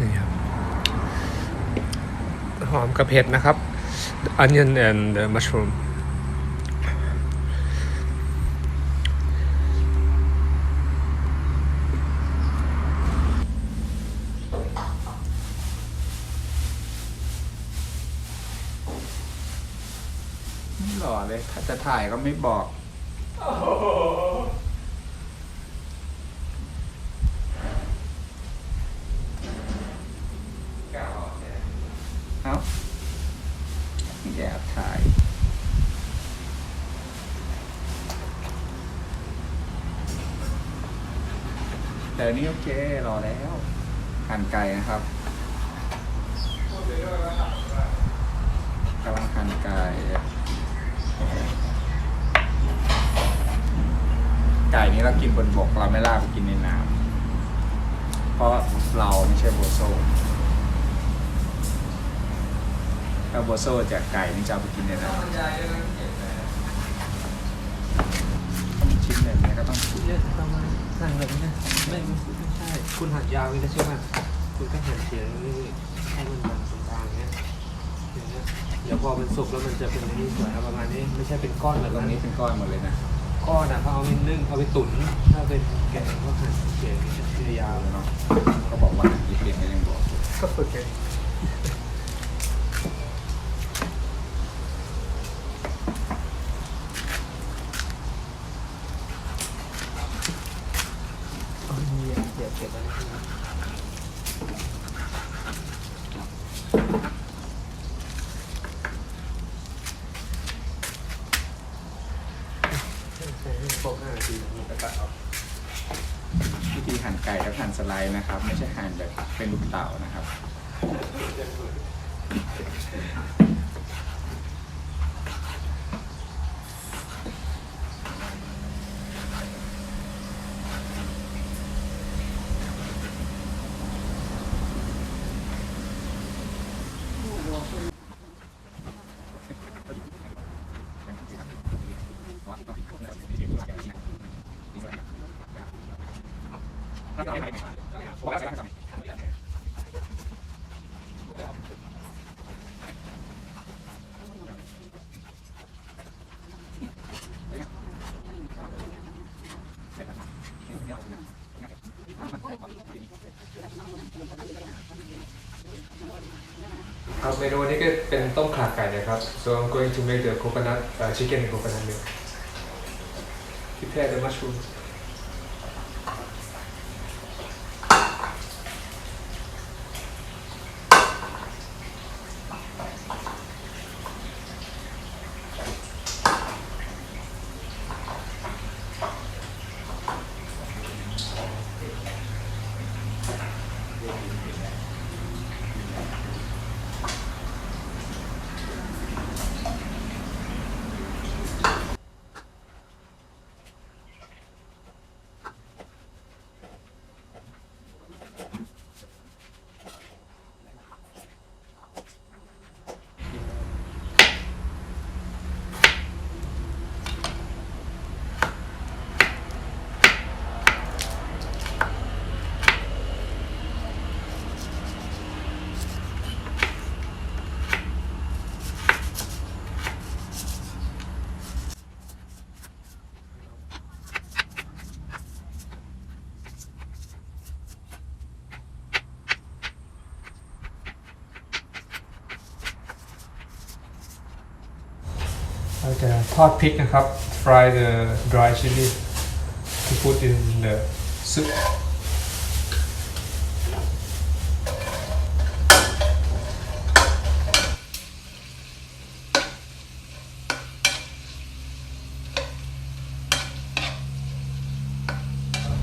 นี่ครับหอมกับเผ็ดนะครับ onion and the mushroom ไม่หล่อเลย ถ้าจะถ่ายก็ไม่บอกเอ้าแอบถ่าย แต่อันนี่โอเครอแล้วหั่นไก่นะครับกำลังหั่นไก่ ไก่นี้เรากินบนบกเราไม่ลากไปกินในน้ำเพราะเราไม่ใช่โบโซถ้าโบโซจากไก่นี่จะเอาไปกินในน้ำ ต้องชิ้นแบบนี้ก็ต้องถูกเยอะประมาณสั่งแบบนี้นะไม่ไม่ไม่ใช่ คุณหั่นยาวนี่ก็ใช่ไหมคุณก็หั่นเฉียงนี่ให้มันแบบตรงกลางเนี้ยอย่างเงี้ยเดี๋ยวพอมันสุกแล้วมันจะเป็นอย่างนี้สวยครับประมาณนี้ ไม่ใช่เป็นก้อนแบบตรงนั้นนี้เป็นก้อนหมดเลยนะก้อนอะเขาเอาไปนึ่งเอาไปตุ๋นถ้าเป็นแกงก็หั่นเฉียงยาวๆเนาะก็บอกว่าอีเปลี่ยนก็ยังบอกก็โอเค เดี๋ยวเก็บไว้นะครับใส่ให้ครบห้านาทีแล้วมันก็ตัดออกวิธีหั่นไก่และหั่นสไลด์นะครับ ไม่ใช่หั่นแบบเป็นลูกเต๋านะครับ ครับเมนูนี้ก็เป็นต้มข่าไก่นะครับ so I'm going to make the coconut uh, chicken and coconut milk prepare the mushroom จะทอดพริกนะครับ fry the dry chili to put in the soup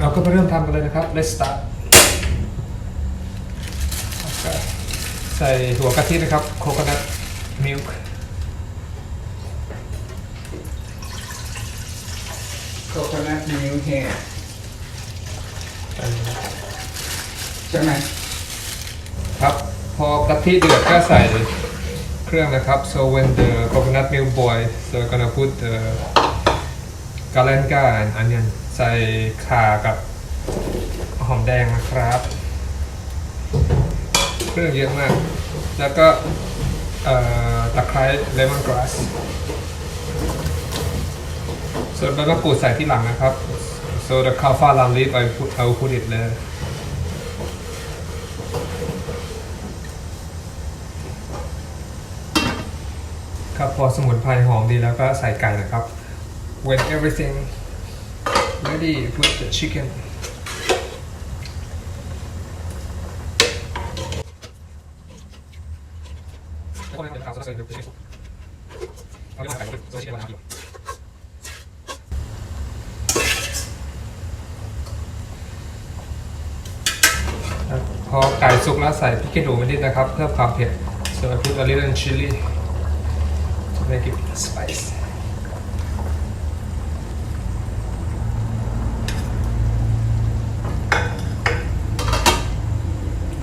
เราก็มาเริ่มทำกันเลยนะครับ let's start ก็ใส่หัวกะทินะครับ coconut milk โคโคนัทมิลค์เฮดใช่ไหมครับพอกะทิเดือดก็ใส่เครื่องนะครับ so when the coconut milk boil so gonna put the galangal and onion ใส่ข่ากับหอมแดงนะครับ เครื่องเยอะมาก แล้วก็ตะไคร้เลมอนกรา ส่วนใบมะกรูดใส่ที่หลังนะครับ so the kafa l a l i f I put I will put it there ครับพอสมุนไพรหอมดีแล้วก็ใส่ไก่นะครับ when everything ready put the chicken ก็ไม่เป็นข่าวสารเลยเดี๋ยวไปเช็คเอาเรื่องอะไรกันเดี๋ยวเช็คกันนะคร พอไก่สุกแล้วใส่พริกขี้หนูนิดนะครับ เพื่อความเผ็ด so I put a little chili to make it spice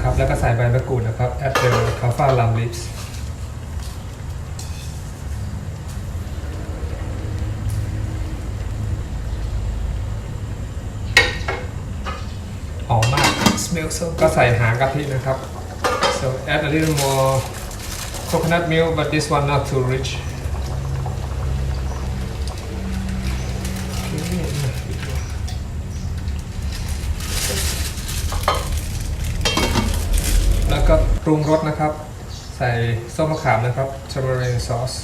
ครับแล้วก็ใส่ใบมะกรูดนะครับ add the alpha lam leaves ก smell so ก็ใส่หางกะทินะครับ so add a little more coconut milk but this one not too rich แล้วก็ปรุงรสนะครับ ใส่ส้มมะขามนะครับ tamarind sauce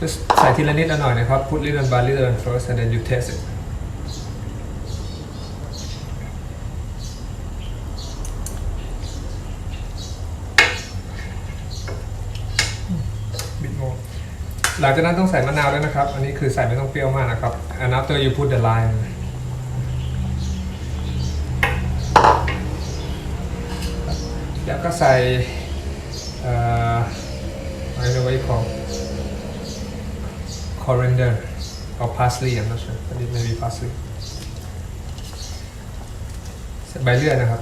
just ใส่ทีละนิดละหน่อยนะครับ put little by little first and then you taste it หลังจากนั้นต้องใส่มะนาวด้วยนะครับ อันนี้คือใส่ไม่ต้องเปรี้ยวมากนะครับ and after you put the lime แล้วก็ใส่อ่อ I don't know what you call coriander or parsley I'm not sure but it may be parsley ใส่ใบเลื่อยนะครับ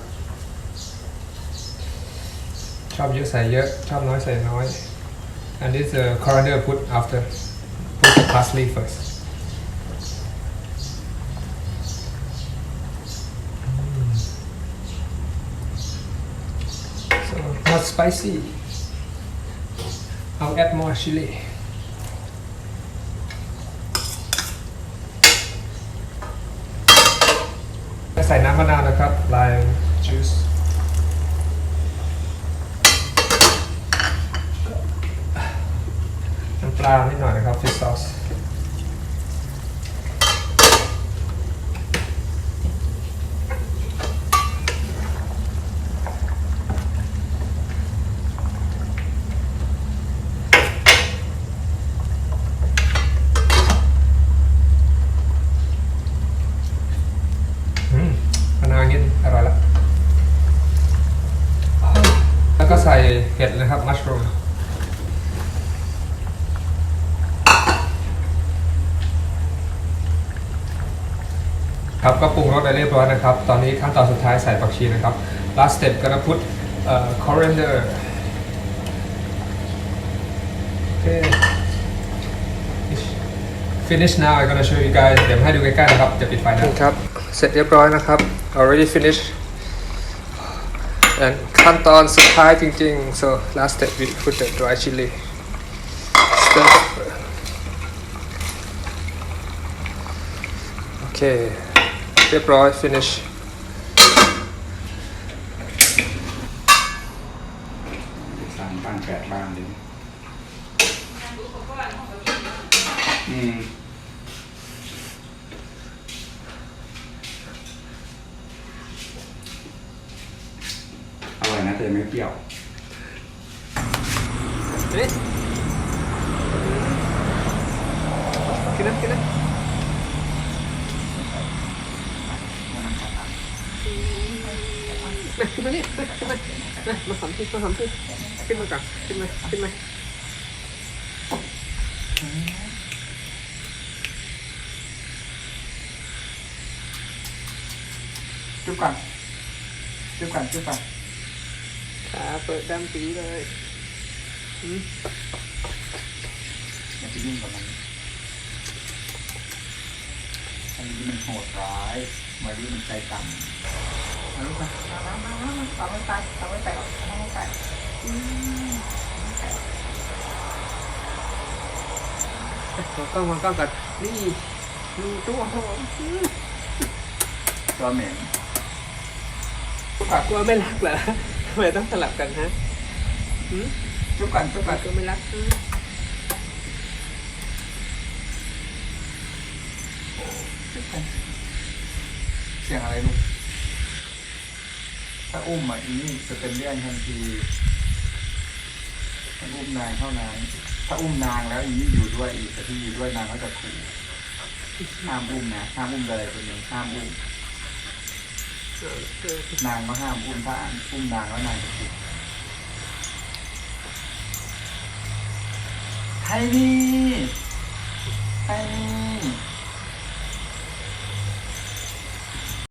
ชอบเยอะใส่เยอะ ชอบน้อยใส่น้อย and this uh, coriander put after put the parsley first so not spicy I'll add more chili ส่น้ำมะนาวนะครับ lime juice น้ำปลานิดหน่อยนะครับ fish sauce อืมมะ นาวอย่างนี้อร่อยละแล้วก็ใส่เห็ดนะครับมัชรูมครับก็ปรุงรสได้เรียบร้อยนะครับ ตอนนี้ขั้นตอนสุดท้ายใส่ผักชีนะครับ last step gonna put uh, coriander okay finish now I'm gonna show you guys เดี๋ยวให้ดูใกล้ๆนะครับ จะปิดไฟนะครับ เสร็จเรียบร้อยนะครับ already finished and ขั้นตอนสุดท้ายจริงๆ so last step we put the dry chili stir pepper โอเค เรียบร้อย finish สั่งบ้านแปดบ้านเลยอืม อร่อยนะแต่ไม่เปรี้ยวนี่กินนะกินนะมาขึ้นมานี่มาขึ้นมามามาสามทีมาสามทีขึ้นมาก่อนขึ้นมาขึ้นมาจุ๊บก่อนจุ๊บก่อนจุ๊บก่อน ขาเปิดดำปีเลยอืมอย่าไปยุ่งกับมันอันนี้มันโหดร้ายมาดิมันใจต่ำมาลูกมามามามามาตามไม่ไปตามไม่ไปหรอกตามไม่ไปอืมมันก็มันก็กับนี่มีตัวหอมตัวเหม็นกลัวไม่รักเหรอ ทำไมต้องสลับกันฮะหืมจุ๊บกันจุ๊บกันก็ไม่รักฮะจุ๊บกันเสียงอะไรลูก ถ้าอุ้มอะอีนี่จะเป็นเรื่องทันทีถ้าอุ้มนางเท่านั้นถ้าอุ้มนางแล้วอีนี่อยู่ด้วยอีกแต่ที่อยู่ด้วยนางก็จะขู่ห้ามอุ้มนะห้ามอุ้มอะไรตัวหนึ่งห้ามอุ้มเออเออ นางก็ห้ามอุ้มพระอุ้มนางแล้วนางจะขู่ไทยนี่ไทยนี่